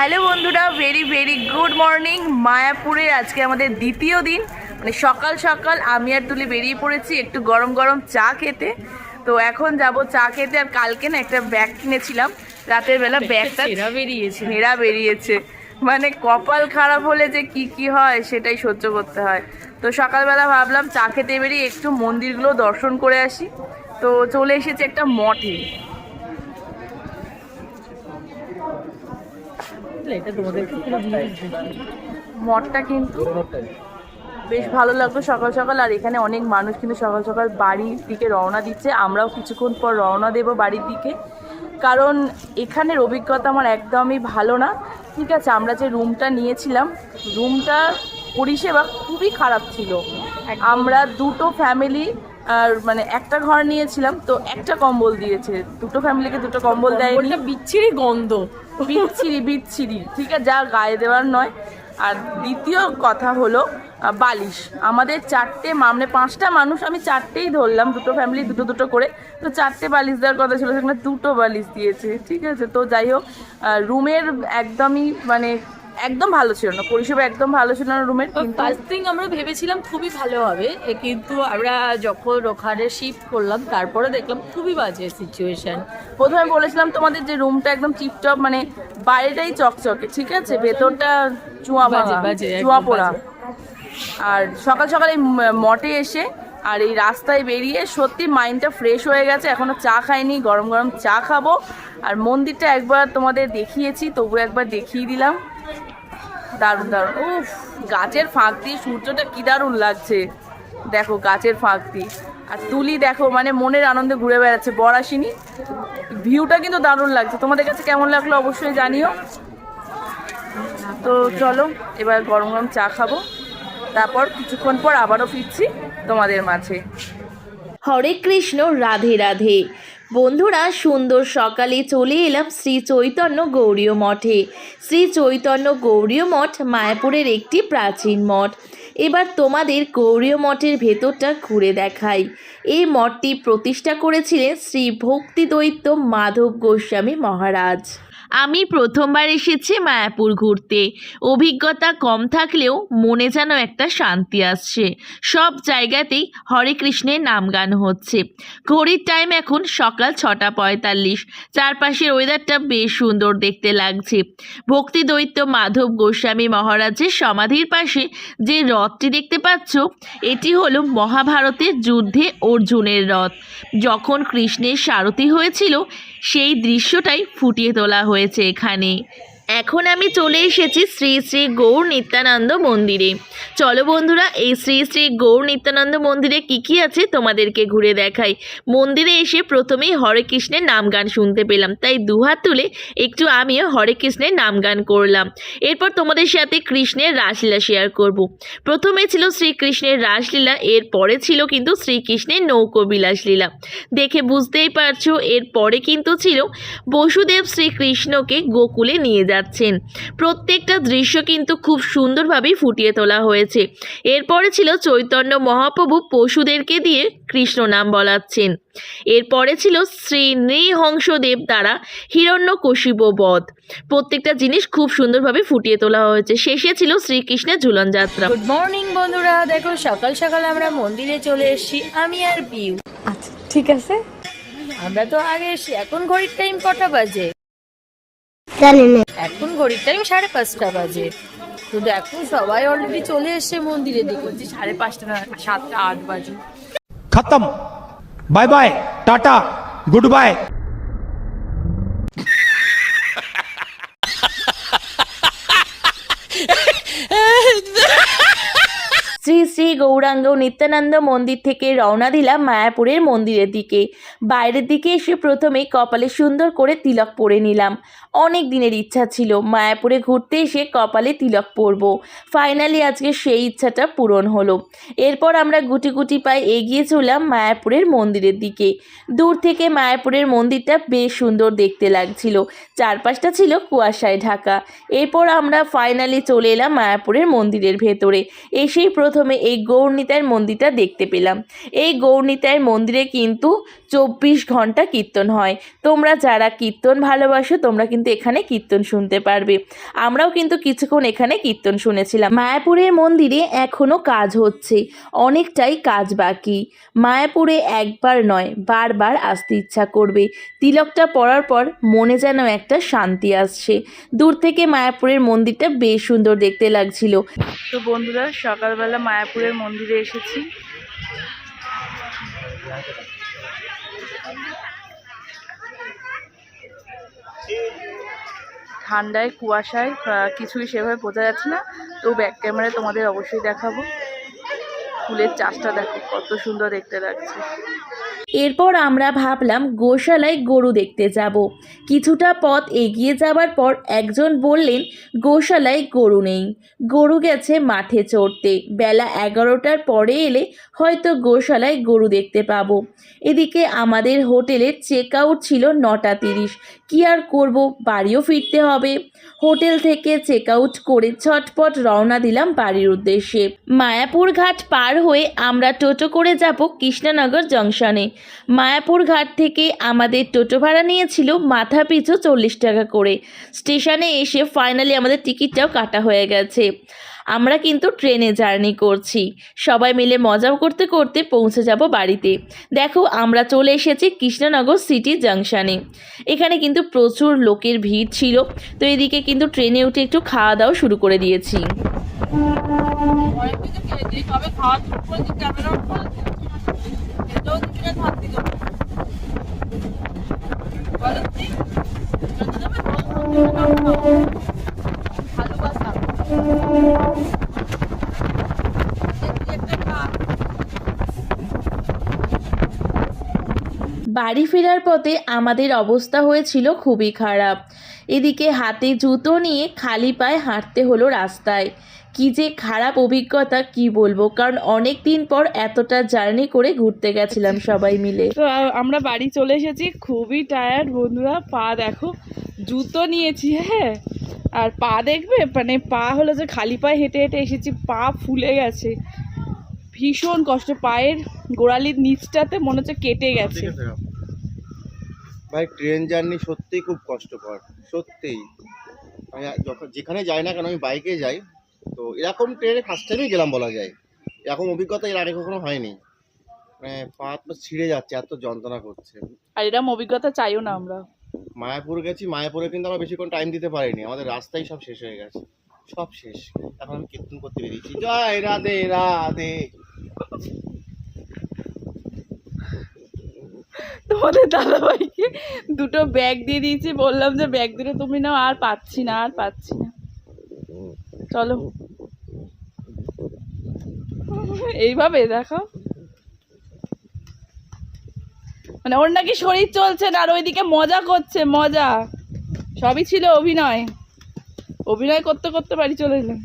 Hello বন্ধুরা very very good morning মায়াপুরে আজকে আমাদের দ্বিতীয় দিন। মানে সকাল সকাল আমি আর তুলি বেরিয়ে পড়েছি একটু গরম গরম চা খেতে। তো এখন যাব চা খেতে আর কালকে না একটা ব্যাগ কিনেছিলাম। রাতের বেলা ব্যাগটা বেরিয়েছে। ছেঁড়া বেরিয়েছে। মানে কপাল খারাপ হলে যে কি কি হয় সেটাই সহ্য করতে হয়। তো সকালবেলা ভাবলাম চা খেতে বেরিয়ে একটু মন্দিরগুলো দর্শন করে আসি। তো চলে এসেছে একটা মঠে। এটা তোমাদেরকে পুরো মঠটা কিন্তু বেশ ভালো লাগল সকাল সকাল আর এখানে অনেক মানুষ কিন্তু সকাল সকাল বাড়ির দিকে রওনা দিচ্ছে। আমরাও কিছুক্ষণ পর রওনা দেব বাড়ির দিকে। কারণ এখানের অভিজ্ঞতা আমার একদমই ভালো না। ঠিক আছে আমরা যে রুমটা নিয়েছিলাম রুমটা পরিষেবা খুবই খারাপ ছিল। আমরা দুটো ফ্যামিলি আর মানে একটা ঘর নিয়েছিলাম তো একটা কম্বল দিয়েছে। দুটো ফ্যামিলিকে দুটো কম্বল দেয়নি। কম্বলটা বিচ্ছিরি গন্ধ। বিচ্ছিরি বিচ্ছিরি। ঠিক আছে, যা গায়ে দেওয়ার নয়। আর দ্বিতীয় কথা হলো বালিশ। আমাদের চারটে মানে পাঁচটা মানুষ আমি চারটেই ধরলাম, দুটো ফ্যামিলি দুটো দুটো করে। তো চারটে বালিশ দেওয়ার কথা ছিল, সেখানে দুটো বালিশ দিয়েছে। ঠিক আছে, তো যাই হোক রুমের একদমই মানে একদম ভালো ছিল না পরিষেবা একদম ভালো ছিল না রুমের ফার্স্ট থিং আমরা ভেবেছিলাম খুবই ভালো হবে কিন্তু আমরা যখন ওখানে শিফট করলাম তারপরে দেখলাম খুবই বাজে সিচুয়েশন প্রথমে বলেছিলাম তোমাদের যে রুমটা একদম টিপটপ মানে বাইরেটাই চকচকে ঠিক আছে? ভেতরটা চুয়া বাজে, চুয়া পোড়া। আর সকাল সকাল এই মঠে এসে আর এই রাস্তায় বেরিয়ে সত্যি মাইন্ডটা ফ্রেশ হয়ে গেছে এখনও চা খাইনি গরম গরম চা খাব। আর মন্দিরটা একবার তোমাদের দেখিয়েছি তবু একবার দেখিয়ে দিলাম। দারুণ দারুণ। ও গাছের ফাঁক দিয়ে সূর্যটা কি দারুণ লাগছে। দেখো, গাছের ফাঁক দিয়ে আর তুলি দেখো মানে মনের আনন্দে ঘুরে বেড়াচ্ছে। বর আসেনি ভিউটা কিন্তু দারুণ লাগছে। তোমাদের কাছে কেমন লাগল অবশ্যই জানিও। তো চলো, এবার গরম গরম চা খাব। তারপর কিছুক্ষণ পর আবারও ফিরছি তোমাদের মাঝে। হরে কৃষ্ণ, রাধে রাধে। বন্ধুরা, সুন্দর সকালে চলে এলাম শ্রী চৈতন্য গৌরীয় মঠে। শ্রী চৈতন্য গৌরীয় মঠ মায়াপুরের একটি প্রাচীন মঠ। এবার তোমাদের গৌরীয় মঠের ভেতরটা ঘুরে দেখাই। এই মঠটি প্রতিষ্ঠা করেছিলেন শ্রী ভক্তি দৈত্য মাধব গোস্বামী মহারাজ। আমি প্রথমবার এসেছি মায়াপুর ঘুরতে। অভিজ্ঞতা কম থাকলেও মনে যেন একটা শান্তি আসছে। সব জায়গাতেই হরে কৃষ্ণের নাম গান হচ্ছে। ঘড়ির টাইম এখন সকাল ছটা পঁয়তাল্লিশ। চারপাশের ওয়েদারটা বেশ সুন্দর দেখতে লাগছে। ভক্তি দৈত্য মাধব গোস্বামী মহারাজের সমাধির পাশে যে রথটি দেখতে পাচ্ছ, এটি হলো মহাভারতের যুদ্ধে অর্জুনের রথ। যখন কৃষ্ণের সারথি হয়েছিল সেই দৃশ্যটাই ফুটিয়ে তোলা হয়েছে এখানে। এখন আমি চলে এসেছি শ্রী শ্রী গৌর নিত্যানন্দ মন্দিরে। চলো বন্ধুরা, এই শ্রী শ্রী গৌর নিত্যানন্দ মন্দিরে কি কি আছে তোমাদেরকে ঘুরে দেখাই। মন্দিরে এসে প্রথমেই হরে কৃষ্ণের নাম গান শুনতে পেলাম। তাই দুহাত তুলে একটু আমিও হরে কৃষ্ণের নাম গান করলাম। এরপর তোমাদের সাথে কৃষ্ণের রাসলীলা শেয়ার করব। প্রথমে ছিল শ্রীকৃষ্ণের রাসলীলা এর পরে ছিল কিন্তু শ্রীকৃষ্ণের নৌকবিলাস লীলা। দেখে বুঝতেই পারছ এর পরে কিন্তু ছিল বসুদেব শ্রীকৃষ্ণকে গোকুলে নিয়ে যাচ্ছেন। প্রত্যেকটা দৃশ্য কিন্তু খুব সুন্দরভাবেই ফুটিয়ে তোলা হয়েছে। এরপরে ছিল চৈতন্য মহাপ্রভু পশুদেরকে দিয়ে কৃষ্ণ নাম বলাচ্ছেন। এরপরে ছিল শ্রী নৃহংসদেব দ্বারা হিরণ্যকশিপ বধ। প্রত্যেকটা জিনিস খুব সুন্দরভাবে ফুটিয়ে তোলা হয়েছে। শেষে ছিল শ্রীকৃষ্ণের ঝুলন যাত্রা। গুড মর্নিং বন্ধুরা। দেখো সকাল সকাল আমরা মন্দিরে চলে এসেছি। আমি আর পিউ। আচ্ছা ঠিক আছে। আমরা তো আগে এসেছি। এখন ঘড়ির টাইম কটা বাজে? জানি এখন ঘড়ির টাইম সাড়ে পাঁচটা বাজে। তো এখন সবাই অলরেডি চলে এসছে মন্দিরে দেখছি সাড়ে পাঁচটা সাতটা আট বাজে। খতম। Bye bye tata good bye. Gauranga Nityananda মন্দির থেকে রওনা দিলাম মায়াপুরের মন্দিরের দিকে। বাইরের দিকে এসে প্রথমে কপালে সুন্দর করে তিলক পরে নিলাম। অনেক দিনের ইচ্ছা ছিল মায়াপুরে ঘুরতে এসে কপালে তিলক পরব। ফাইনালি আজকে সেই ইচ্ছাটা পূরণ হলো। এরপর আমরা গুটি গুটি পায়ে এগিয়ে চললাম মায়াপুরের মন্দিরের দিকে। দূর থেকে মায়াপুরের মন্দিরটা বেশ সুন্দর দেখতে লাগছিল। চারপাশটা ছিল কুয়াশায় ঢাকা। এরপর আমরা ফাইনালি চলে এলাম মায়াপুরের মন্দিরের ভেতরে। এসেই প্রথমে এই গৌরনীতায়ের মন্দিরটা দেখতে পেলাম। এই গৌরনীতায়ের মন্দিরে কিন্তু চব্বিশ ঘণ্টা কীর্তন হয়। তোমরা যারা কীর্তন ভালোবাসো, তোমরা কিন্তু এখানে কীর্তন শুনতে পারবে। আমরাও কিন্তু কিছুক্ষণ এখানে কীর্তন শুনেছিলাম। মায়াপুরের মন্দিরে এখনও কাজ হচ্ছে। অনেকটাই কাজ বাকি। মায়াপুরে একবার নয়, বারবার আসতে ইচ্ছা করবে। তিলকটা পরার পর মনে যেন একটা শান্তি আসছে। দূর থেকে মায়াপুরের মন্দিরটা বেশ সুন্দর দেখতে লাগছিল। তো বন্ধুরা, সকালবেলা মায়াপুরের মন্দিরে এসেছি। ঠান্ডায়, কুয়াশায় কিছুই সেভাবে বোঝা যাচ্ছে না। তো ব্যাক ক্যামেরায় তোমাদের অবশ্যই দেখাবো। ফুলের চাষটা দেখো, কত সুন্দর দেখতে লাগছে। এরপর আমরা ভাবলাম গোশালায় গরু দেখতে যাব। কিছুটা পথ এগিয়ে যাবার পর একজন বললেন, গোশালায় গরু নেই। গরু গেছে মাঠে চড়তে। বেলা এগারোটার পরে এলে হয়তো গোশালায় গরু দেখতে পাবো। এদিকে আমাদের হোটেলের চেক আউট ছিল নটা তিরিশ। কী আর করব? বাড়িও ফিরতে হবে। হোটেল থেকে চেক আউট করে ছটপট রওনা দিলাম বাড়ির উদ্দেশ্যে। মায়াপুর ঘাট পার হয়ে আমরা টোটো করে যাব কৃষ্ণনগর জংশনে। মায়াপুর ঘাট থেকে আমাদের টোটো ভাড়া নিয়েছিল মাথা পিছু চল্লিশ টাকা করে। স্টেশনে এসে ফাইনালি আমাদের টিকিটটাও কাটা হয়ে গেছে। আমরা কিন্তু ট্রেনে জার্নি করছি। সবাই মিলে মজা করতে করতে পৌঁছে যাব বাড়িতে। দেখো, আমরা চলে এসেছি কৃষ্ণনগর সিটি জাংশনে। এখানে কিন্তু প্রচুর লোকের ভিড় ছিল। তো এদিকে কিন্তু ট্রেনে উঠে একটু খাওয়া দাওয়া শুরু করে দিয়েছি। বাড়ি ফেরার পথে আমাদের অবস্থা হয়েছিল খুবই খারাপ। এদিকে হাতে জুতো নিয়ে খালি পায়ে হাঁটতে হলো রাস্তায়। কি যে খারাপ অভিজ্ঞতা কি বলব? কারণ অনেক দিন পর এতটা জার্নি করে ঘুরতে গেছিলাম সবাই মিলে। তো আমরা বাড়ি চলে এসেছি খুবই টায়ার্ড বন্ধুরা পা দেখো জুতো নিয়েছি হ্যাঁ? আর পা দেখবে? মানে পা হলো যে খালি পায়ে হেঁটে হেঁটে এসেছি পা ফুলে গেছে। ভীষণ কষ্ট পায়ের গোড়ালির নিচটাতে মনে হচ্ছে কেটে গেছে ভাই ট্রেন জার্নি সত্যিই খুব কষ্টকর সত্যিই। আমি যখন যেখানে যাই না কেন আমি বাইকে যাই। তো এরকম ট্রেনে ফার্স্ট টাইমই গেলাম বলা যায়। এরকম অভিজ্ঞতা এর আগে কখনো হয়নি। মানে পা তো ছিঁড়ে যাচ্ছে এত যন্ত্রণা করছে। আর এরকম অভিজ্ঞতা চাইও না আমরা। মায়াপুর গেছি মায়াপুরে কিন্তু আমরা বেশিক্ষণ টাইম দিতে পারিনি। আমাদের রাস্তাই সব শেষ হয়ে গেছে। সব শেষ। এখন আমি কীর্তন করতে বেরিয়েছি জয় রাধে রাধে। তোমাদের দাদাভাইকে দুটো ব্যাগ দিয়ে দিয়েছি বললাম যে ব্যাগ দুটো তুমি নাও আর পাচ্ছি না আর পাচ্ছি না। চলো। এইভাবে দেখো। মানে ওর নাকি শরীর চলছে না আর ওইদিকে মজা করছে মজা। সবই ছিল অভিনয়। অভিনয় করতে করতে বাড়ি চলে এলাম।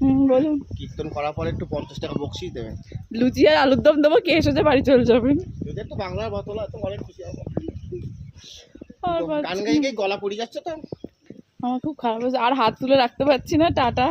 হুম বলুন। কীর্তন করার পরে একটু পঞ্চাশ টাকা বকশিস দেবেন। লুচি আর আলুর দম দেবো কে এসেছে বাড়ি চলে যাবেন? যদি একটু বাংলার বোতল তো অনেক খুশি হবে। গান গাই গাই গলা পড়ে যাচ্ছে তো। আমার খুব খারাপ হয়েছে। আর হাত তুলে রাখতে পারছি না টাটা।